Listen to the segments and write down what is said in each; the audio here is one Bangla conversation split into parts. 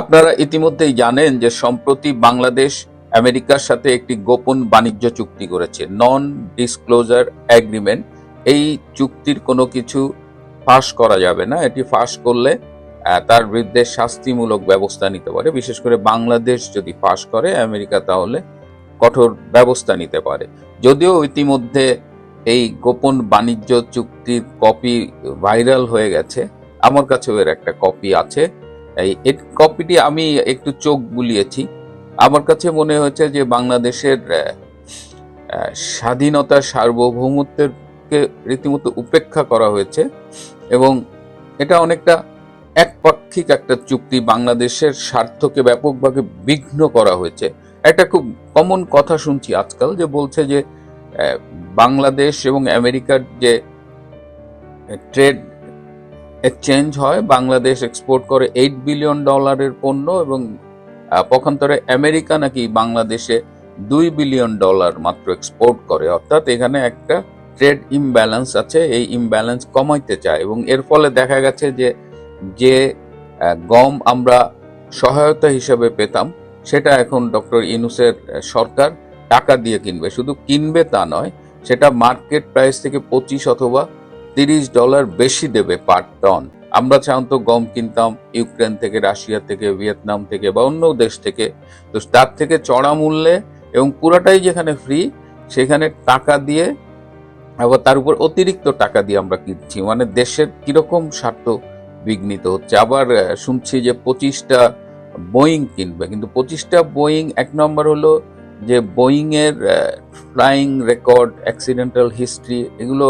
আপনারা ইতিমধ্যেই জানেন যে সম্প্রতি বাংলাদেশ আমেরিকার সাথে একটি গোপন বাণিজ্য চুক্তি করেছে নন ডিসক্লোজার অ্যাগ্রিমেন্ট এই চুক্তির কোনো কিছু ফাঁস করা যাবে না, এটি ফাঁস করলে তার বিরুদ্ধে শাস্তিমূলক ব্যবস্থা নিতে পারে। বিশেষ করে বাংলাদেশ যদি ফাঁস করে, আমেরিকা তাহলে কঠোর ব্যবস্থা নিতে পারে। যদিও ইতিমধ্যে এই গোপন বাণিজ্য চুক্তির কপি ভাইরাল হয়ে গেছে, আমার কাছেও এর একটা কপি আছে। এই কপিটি আমি একটু চোখ বুলিয়েছি। আমার কাছে মনে হয়েছে যে বাংলাদেশের স্বাধীনতা সার্বভৌমত্বেরকে রীতিমতো উপেক্ষা করা হয়েছে এবং এটা অনেকটা একপাক্ষিক একটা চুক্তি বাংলাদেশের স্বার্থকে ব্যাপকভাবে বিঘ্ন করা হয়েছে। একটা খুব কমন কথা শুনছি আজকাল যে বলছে যে বাংলাদেশ এবং আমেরিকার যে ট্রেড এক্সচেঞ্জ হয়, বাংলাদেশ এক্সপোর্ট করে এইট বিলিয়ন ডলারের পণ্য এবং পক্ষান্তরে আমেরিকা নাকি বাংলাদেশে দুই বিলিয়ন ডলার মাত্র এক্সপোর্ট করে। অর্থাৎ এখানে একটা ট্রেড ইমব্যালেন্স আছে, এই ইমব্যালেন্স কমাইতে চায় এবং এর ফলে দেখা গেছে যে যে গম আমরা সহায়তা হিসেবে পেতাম, সেটা এখন ডক্টর ইনুসের সরকার টাকা দিয়ে কিনবে। শুধু কিনবে তা নয়, সেটা মার্কেট প্রাইস থেকে পঁচিশ অথবা তিরিশ ডলার বেশি দেবে পার টন। আমরা সাধারণত গম কিনতাম, ইউক্রেন থেকে, রাশিয়া থেকে, ভিয়েতনাম থেকে বা অন্য দেশ থেকে। তো তার থেকে চড়া মূল্যে এবং পুরাটাই যেখানে ফ্রি সেখানে টাকা দিয়ে আবার তার উপর অতিরিক্ত টাকা দিয়ে আমরা কিনছি। মানে দেশের কীরকম স্বার্থ বিঘ্নিত হচ্ছে। আবার শুনছি যে পঁচিশটা বোয়িং কিনবে। কিন্তু পঁচিশটা বোয়িং এক নম্বর হলো যে বোয়িংয়ের ফ্লাইং রেকর্ড অ্যাক্সিডেন্টাল হিস্ট্রি এগুলো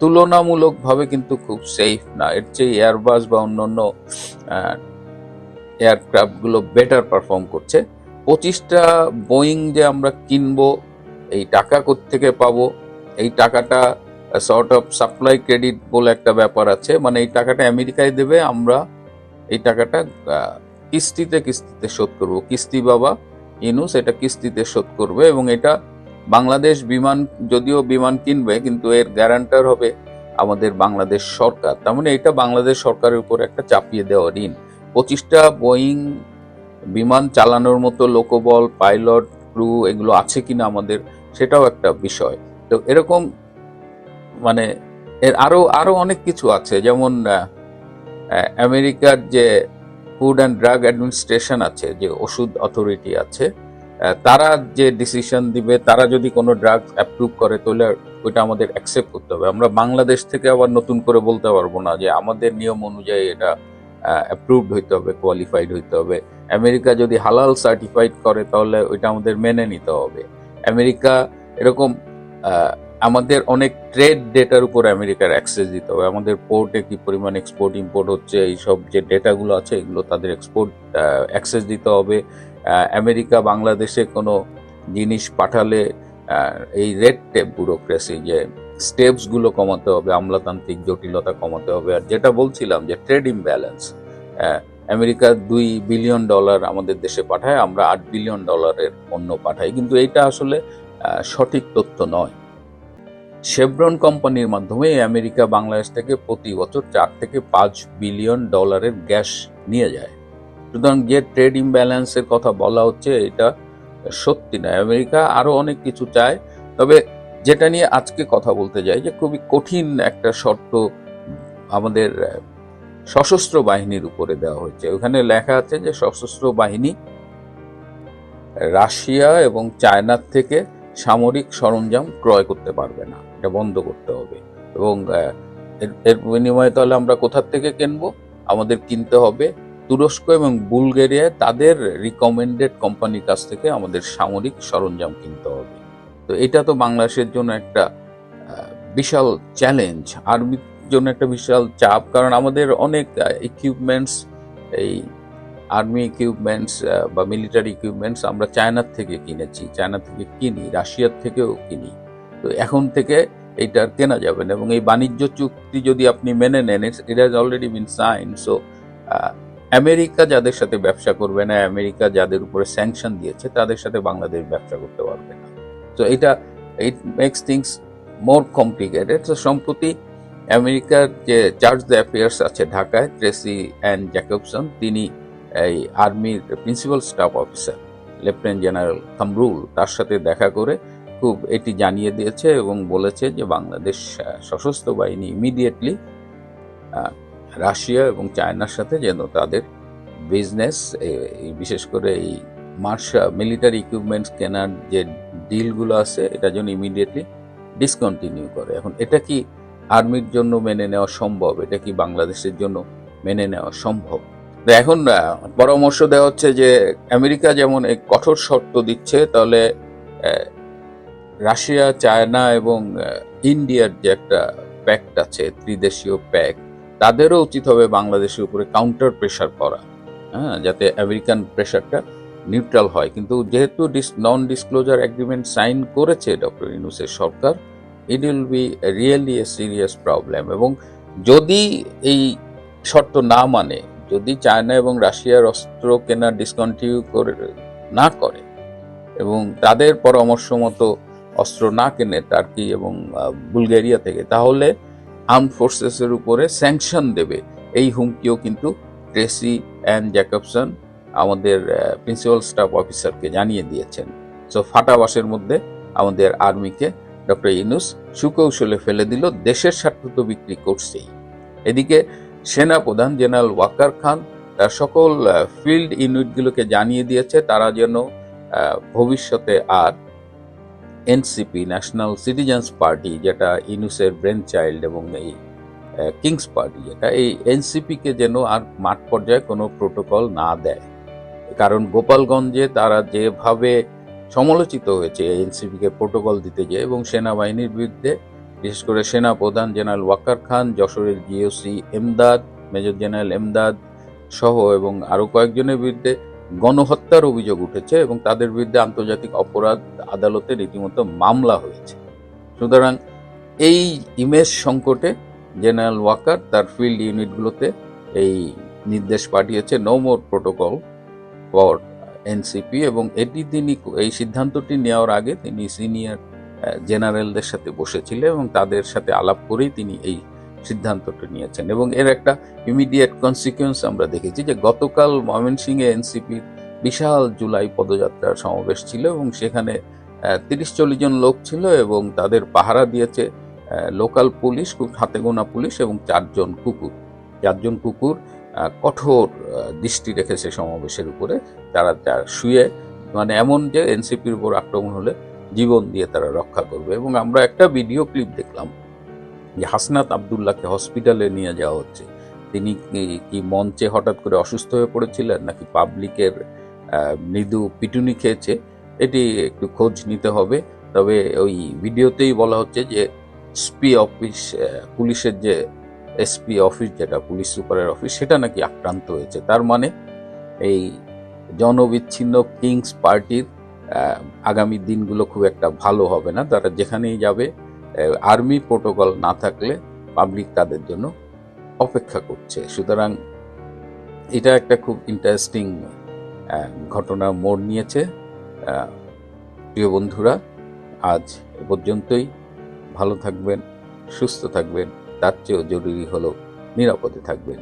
তুলনামূলকভাবে কিন্তু খুব সেফ না। এর চেয়ে এয়ারবাস বা অন্যান্য এয়ারক্রাফটগুলো বেটার পারফর্ম করছে। পঁচিশটা বোয়িং যে আমরা কিনবো, এই টাকা থেকে পাবো? এই টাকাটা সর্ট অফ সাপ্লাই ক্রেডিট বলে একটা ব্যাপার আছে। মানে এই টাকাটা আমেরিকায় দেবে, আমরা এই টাকাটা কিস্তিতে কিস্তিতে শোধ করব। কিস্তি বাবা, ইনুস, এটা কিস্তিতে শোধ করবে এবং এটা বাংলাদেশ বিমান, যদিও বিমান কিনবে, কিন্তু এর গ্যারান্টার হবে আমাদের বাংলাদেশ সরকার। তার মানে এটা বাংলাদেশ সরকারের উপর একটা চাপিয়ে দেওয়া ঋণ। পঁচিশটা বোয়িং বিমান চালানোর মতো লোকবল, পাইলট, ক্রু এগুলো আছে কিনা আমাদের সেটাও একটা বিষয়। তো এরকম মানে এর আরও আরও অনেক কিছু আছে। যেমন আমেরিকার যে ফুড অ্যান্ড ড্রাগ অ্যাডমিনিস্ট্রেশন আছে, যে ওষুধ অথরিটি আছে তারা যে ডিসিশন দিবে, তারা যদি কোনো ড্রাগ অ্যাপ্রুভ করে, তাহলে ওইটা আমাদের অ্যাকসেপ্ট করতে হবে। আমরা বাংলাদেশ থেকে আবার নতুন করে বলতে পারব না যে আমাদের নিয়ম অনুযায়ী এটা অ্যাপ্রুভড হইতে হবে কোয়ালিফাইড হইতে হবে। আমেরিকা যদি হালাল সার্টিফাইড করে, তাহলে ওইটা আমাদের মেনে নিতে হবে। আমেরিকা এরকম আমাদের অনেক ট্রেড ডেটার উপর আমেরিকার অ্যাক্সেস দিতে হবে। আমাদের পোর্টে কি পরিমাণ এক্সপোর্ট ইম্পোর্ট হচ্ছে, এইসব যে ডেটাগুলো আছে, এগুলো তাদের এক্সপোর্ট অ্যাক্সেস দিতে হবে। আমেরিকা, বাংলাদেশে কোনো জিনিস পাঠালে এই রেড টেপ ব্যুরোক্রেসি যে স্টেপসগুলো কমাতে হবে, আমলাতান্ত্রিক জটিলতা কমাতে হবে। আর যেটা বলছিলাম যে ট্রেড ইমব্যালেন্স আমেরিকা দুই বিলিয়ন ডলার আমাদের দেশে পাঠায়, আমরা আট বিলিয়ন ডলারের পণ্য পাঠাই। কিন্তু এইটা আসলে সঠিক তথ্য নয়। শেভরন কোম্পানির মাধ্যমে আমেরিকা, বাংলাদেশ থেকে প্রতি বছর চার থেকে পাঁচ বিলিয়ন ডলারের গ্যাস নিয়ে যায়। সুতরাং যে ট্রেড ইমব্যালেন্সের কথা বলা হচ্ছে, এটা সত্যি নয়। আমেরিকা আরও অনেক কিছু চায়, তবে যেটা নিয়ে আজকে কথা বলতে যাই, যে খুবই কঠিন একটা শর্ত আমাদের সশস্ত্র বাহিনীর উপরে দেওয়া হয়েছে। ওখানে লেখা আছে যে সশস্ত্র বাহিনী রাশিয়া এবং চায়নার থেকে সামরিক সরঞ্জাম ক্রয় করতে পারবে না, এটা বন্ধ করতে হবে। এবং এর বিনিময়ে তাহলে আমরা কোথার থেকে কিনবো? আমাদের কিনতে হবে তুরস্ক এবং বুলগেরিয়ায় তাদের রিকমেন্ডেড কোম্পানির কাছ থেকে আমাদের সামরিক সরঞ্জাম কিনতে হবে। তো এটা তো বাংলাদেশের জন্য একটা বিশাল চ্যালেঞ্জ আর্মির জন্য একটা বিশাল চাপ, কারণ আমাদের অনেক ইকুইপমেন্টস এই আর্মি ইকুইপমেন্টস বা মিলিটারি ইকুইপমেন্টস আমরা চায়নার থেকে কিনেছি, চায়না থেকে কিনি, রাশিয়ার থেকেও কিনি। তো এখন থেকে এটা কেনা যাবে না এবং এই বাণিজ্য চুক্তি যদি আপনি মেনে নেন it has already been sign so America যাদের সাথে ব্যবসা করবে না, আমেরিকা যাদের উপরে স্যাংশন দিয়েছে, তাদের সাথে বাংলাদেশ ব্যবসা করতে পারবে না। তো এটা it makes things more complicated তো সম্প্রতি আমেরিকার যে চার্জ দ্য অ্যাফেয়ার্স আছে ঢাকায় ট্রেসি অ্যান্ড জ্যাকবসন তিনি এই আর্মির principal staff officer lieutenant general Kamrul তার সাথে দেখা করে খুব এটি জানিয়ে দিয়েছে এবং বলেছে যে বাংলাদেশ সশস্ত্র বাহিনী ইমিডিয়েটলি রাশিয়া এবং চায়নার সাথে যেন তাদের বিজনেস বিশেষ করে এই মার্শা মিলিটারি ইকুইপমেন্টস কেনার যে ডিলগুলো আছে, এটা যেন ইমিডিয়েটলি ডিসকন্টিনিউ করে। এখন এটা কি আর্মির জন্য মেনে নেওয়া সম্ভব? এটা কি বাংলাদেশের জন্য মেনে নেওয়া সম্ভব? তো এখন পরামর্শ দেওয়া হচ্ছে যে আমেরিকা যেমন এই কঠোর শর্ত দিচ্ছে, তাহলে রাশিয়া, চায়না এবং ইন্ডিয়ার যে একটা প্যাক্ট আছে, ত্রিদেশীয় প্যাক্ট তাদেরও উচিত হবে বাংলাদেশের উপরে কাউন্টার প্রেশার করা হ্যাঁ যাতে আমেরিকান প্রেশারটা নিউট্রাল হয়। কিন্তু যেহেতু dish non disclosure agreement sign করেছে ডক্টর ইনুসের সরকার it will be really a serious problem এবং যদি এই শর্ত না মানে যদি চায়না এবং রাশিয়ার অস্ত্র কেনা ডিসকন্টিনিউ করে, না করে এবং তাদের পরামর্শ মতো অস্ত্র না কেনে টার্কি এবং বুলগেরিয়া থেকে, তাহলে আর্ম ফোর্সেসের উপরে স্যাংশন দেবে। এই হুমকিও কিন্তু ট্রেসি অ্যান্ড জ্যাকবসন আমাদের প্রিন্সিপাল স্টাফ অফিসারকে জানিয়ে দিয়েছেন। সো ফাটাবাসের মধ্যে আমাদের আর্মিকে ডক্টর ইনুস সুকৌশলে ফেলে দিল, দেশের স্বার্থ তো বিক্রি করছেই। এদিকে সেনা প্রধান জেনারেল ওয়াকার খান তার সকল ফিল্ড ইউনিটগুলোকে জানিয়ে দিয়েছে, তারা যেন ভবিষ্যতে আর এনসিপি ন্যাশনাল সিটিজেন্স পার্টি যেটা ইনুসের ব্রেন চাইল্ড এবং এই কিংস পার্টি যেটা, এই এনসিপিকে যেন আর মাঠ পর্যায়ে কোনো প্রোটোকল না দেয়। কারণ গোপালগঞ্জে তারা যেভাবে সমালোচিত হয়েছে এনসিপিকে প্রোটোকল দিতে গিয়ে এবং সেনাবাহিনীর বিরুদ্ধে, বিশেষ করে সেনা প্রধান জেনারেল ওয়াকার খান, যশোরের GOC Emdad, major general Emdad সহ এবং আরও কয়েকজনের বিরুদ্ধে গণহত্যার অভিযোগ উঠেছে এবং তাদের বিরুদ্ধে আন্তর্জাতিক অপরাধ আদালতে রীতিমতো মামলা হয়েছে। সুতরাং এই ইমেজ সংকটে জেনারেল ওয়াকার তার ফিল্ড ইউনিটগুলোতে এই নির্দেশ পাঠিয়েছে no more protocol for NCP এবং এটি তিনি এই সিদ্ধান্তটি নেওয়ার আগে তিনি সিনিয়র জেনারেলদের সাথে বসেছিলেন এবং তাদের সাথে আলাপ করেই তিনি এই সিদ্ধান্তটি নিয়েছেন এবং এর একটা ইমিডিয়েট কনসিকুয়েন্স আমরা দেখেছি যে গতকাল ময়মনসিংহে এনসিপির বিশাল জুলাই পদযাত্রার সমাবেশ ছিল এবং সেখানে তিরিশ চল্লিশ জন লোক ছিল এবং তাদের পাহারা দিয়েছে লোকাল পুলিশ, খুব হাতে গোনা পুলিশ এবং চারজন কুকুর। চারজন কুকুর কঠোর দৃষ্টি রেখেছে সমাবেশের উপরে তারা তার শুয়ে মানে এমন যে এনসিপির উপর আক্রমণ হলে জীবন দিয়ে তারা রক্ষা করবে এবং আমরা একটা ভিডিও ক্লিপ দেখলাম। যে হাসনাত আবদুল্লাহকে হসপিটালে নিয়ে যাওয়া হচ্ছে। তিনি কি- মঞ্চে হঠাৎ করে অসুস্থ হয়ে পড়েছিলেন নাকি পাবলিকের মৃদু পিটুনি খেয়েছে? এটি একটু খোঁজ নিতে হবে। তবে ওই ভিডিওতেই বলা হচ্ছে যে এসপি অফিস পুলিশের যে এসপি অফিস, যেটা পুলিশ সুপারের অফিস, সেটা নাকি আক্রান্ত হয়েছে। তার মানে এই জনবিচ্ছিন্ন কিংস পার্টির আগামী দিনগুলো খুব একটা ভালো হবে না। তারা যেখানেই যাবে আর্মি প্রোটোকল না থাকলে পাবলিক তাদের জন্য অপেক্ষা করছে। সুতরাং এটা একটা খুব ইন্টারেস্টিং ঘটনা মোড় নিয়েছে। প্রিয় বন্ধুরা, আজ এ পর্যন্তই। ভালো থাকবেন, সুস্থ থাকবেন, তার চেয়েও জরুরি হলো নিরাপদে থাকবেন।